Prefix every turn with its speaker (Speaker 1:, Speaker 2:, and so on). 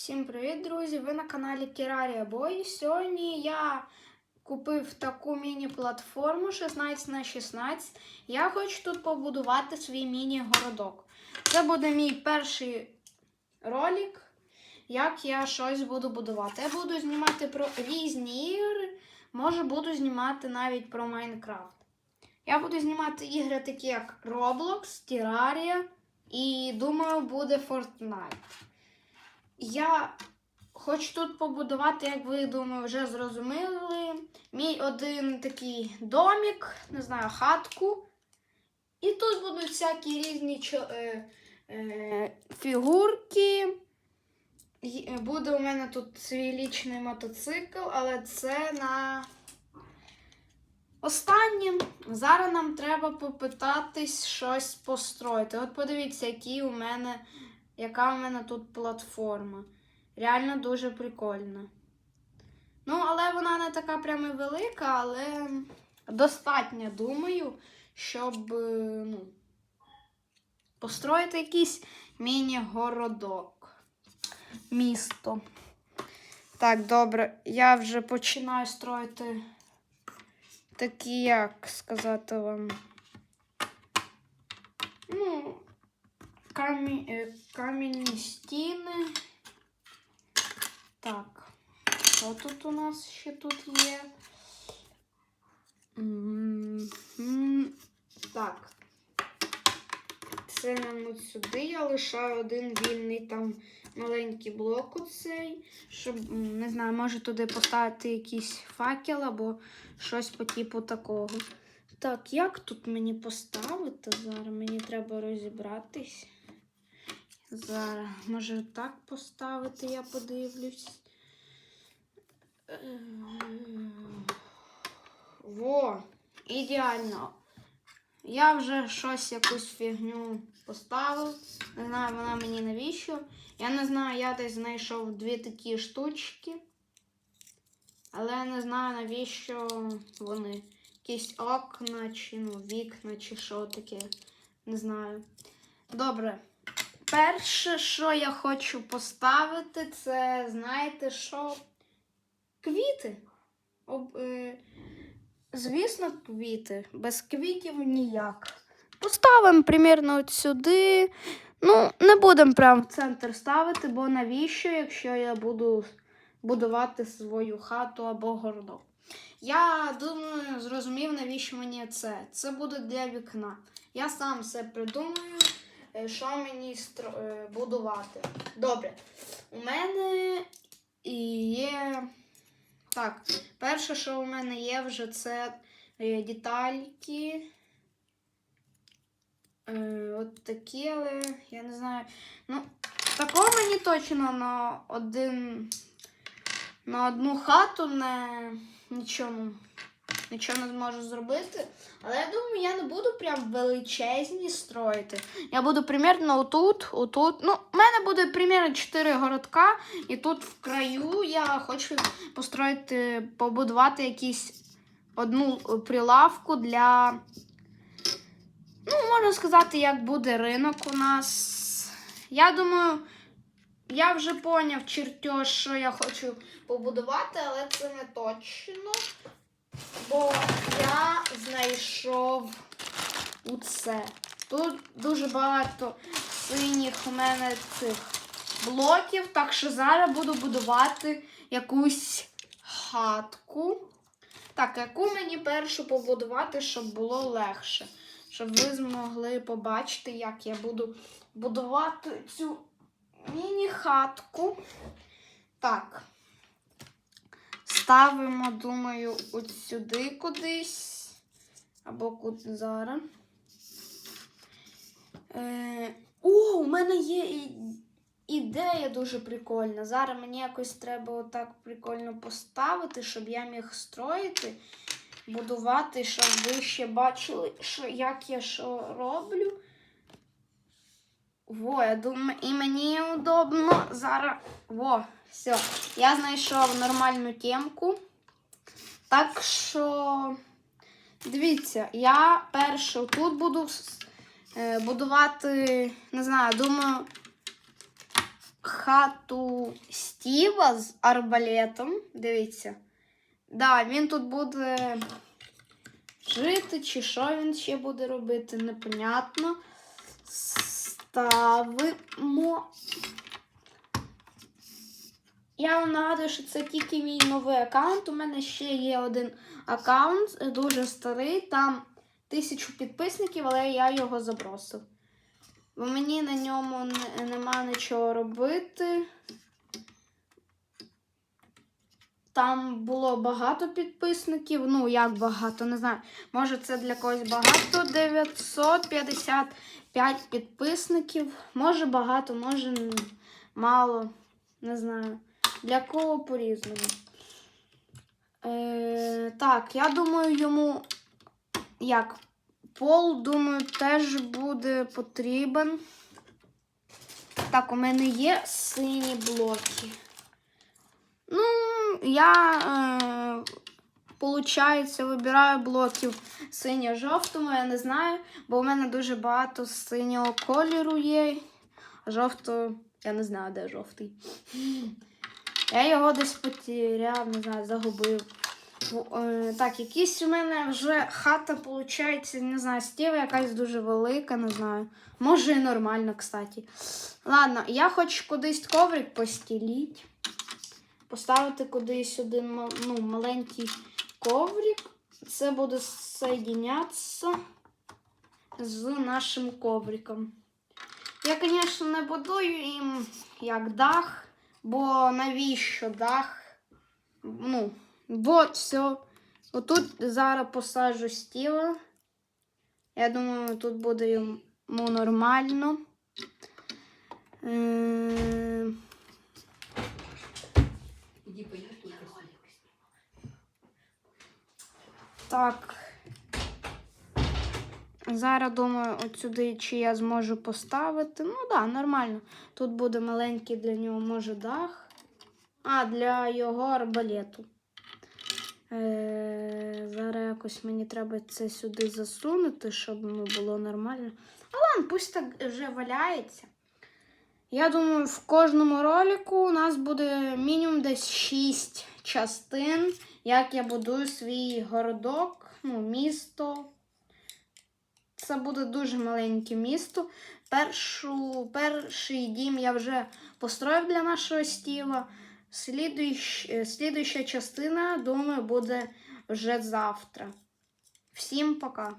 Speaker 1: Всім привіт, друзі! Ви на каналі Terraria Boy. Сьогодні я купив таку міні-платформу 16 на 16. Я хочу тут побудувати свій міні-городок. Це буде мій перший ролик, як я щось буду будувати. Я буду знімати про різні ігри, може буду знімати навіть про Майнкрафт. Я буду знімати ігри такі як Roblox, Terraria і думаю, буде Fortnite. Я хочу тут побудувати, як ви думаю, вже зрозуміли. Мій один такий домик, не знаю, хатку. І тут будуть всякі різні е, е, фігурки. Е, Буде у мене тут свій лічний мотоцикл, але це на останнім. Зараз нам треба попитатись щось построїти. От подивіться, які у мене яка в мене тут платформа. Реально дуже прикольна. Ну, але вона не така прямо велика, але достатньо, думаю, щоб е, ну, построїти якийсь міні-городок. Місто. Так, добре, я вже починаю строїти такі, як сказати вам. Ну, камі... е, стіни. Так, що тут у нас ще тут є? Так. Це нам от сюди я лишаю один вільний там маленький блок оцей, щоб, не знаю, може туди поставити якийсь факел або щось по типу такого. Так, як тут мені поставити? Зараз мені треба розібратись. Зараз, може так поставити, я подивлюсь. Е, Во, ідеально. Я вже щось, якусь фігню поставив. Не знаю, вона мені навіщо. Я не знаю, я десь знайшов дві такі штучки. Але я не знаю, навіщо вони. Якісь окна, чи ну, вікна, чи що таке. Не знаю. Добре. Перше, що я хочу поставити, це, знаєте що? Квіти. Об, е, звісно, квіти. Без квітів ніяк. Поставимо примірно от сюди. Ну, не будемо прямо в центр ставити, бо навіщо, якщо я буду будувати свою хату або городок. Я думаю, зрозумів, навіщо мені це. Це буде для вікна. Я сам все придумаю, що мені е, будувати. Добре. У мене є. Так, перше, що у мене є вже, це е, детальки. Е, от такі, але я не знаю. Ну, такого мені точно на один. На одну хату не нічого, нічого не зможу зробити. Але я думаю, я не буду прям величезні строїти. Я буду примерно отут, отут. Ну, у мене буде примерно 4 городка, і тут в краю я хочу построїти, побудувати якісь одну прилавку для. Ну, можна сказати, як буде ринок у нас. Я думаю, я вже поняв чертеж, що я хочу побудувати, але це не точно. Бо я знайшов у це. Тут дуже багато синіх у мене цих блоків, так що зараз буду будувати якусь хатку. Так, яку мені першу побудувати, щоб було легше. Щоб ви змогли побачити, як я буду будувати цю міні-хатку. Так. Ставимо, думаю, от сюди кудись. Або куди зараз. Е, о, у мене є ідея дуже прикольна. Зараз мені якось треба отак прикольно поставити, щоб я міг строїти, будувати, щоб ви ще бачили, що, як я що роблю. Во, я думаю, і мені удобно зараз. Во, все. Я знайшов нормальну темку. Так що, дивіться, я першу тут буду е, будувати, не знаю, думаю, хату Стіва з арбалетом. Дивіться. Да, він тут буде жити, чи що він ще буде робити, непонятно. Ставимо. Я вам нагадую, що це тільки мій новий аккаунт. У мене ще є один аккаунт, дуже старий, там тисячу підписників, але я його забросив. Бо мені на ньому не- нема нічого робити. Там було багато підписників. Ну, як багато, не знаю. Може, це для когось багато. 955 підписників. Може багато, може мало. Не знаю. Для кого по-різному. Е, так, я думаю, йому як пол, думаю, теж буде потрібен. Так, у мене є сині блоки. Ну, я, е, получається, вибираю блоків синьо-жовтому, я не знаю, бо у мене дуже багато синього кольору є. Жовто, я не знаю, де жовтий. Я його десь потеряв, не знаю, загубив. Е, Так, якісь у мене вже хата, виходить, не знаю, стіва якась дуже велика, не знаю. Може і нормально, кстати. Ладно, я хочу кудись коврик постіліть. Поставити кудись один ну, маленький коврик. Це буде соєдинятися з нашим ковриком. Я, звісно, не будую їм як дах, бо навіщо дах? Ну, от все. Отут зараз посаджу стіла. Я думаю, тут буде йому нормально. Ем, Так. Зараз думаю, от сюди чи я зможу поставити. Ну так, да, нормально. Тут буде маленький для нього, може, дах. А, для його арбалету. Е, зараз якось мені треба це сюди засунути, щоб ну, було нормально. А ладно, пусть так вже валяється. Я думаю, в кожному ролику у нас буде мінімум десь 6 частин, як я будую свій городок, ну, місто. Це буде дуже маленьке місто. Першу, перший дім я вже построїв для нашого стіла. Слідующ, е, слідуюча частина, думаю, буде вже завтра. Всім пока!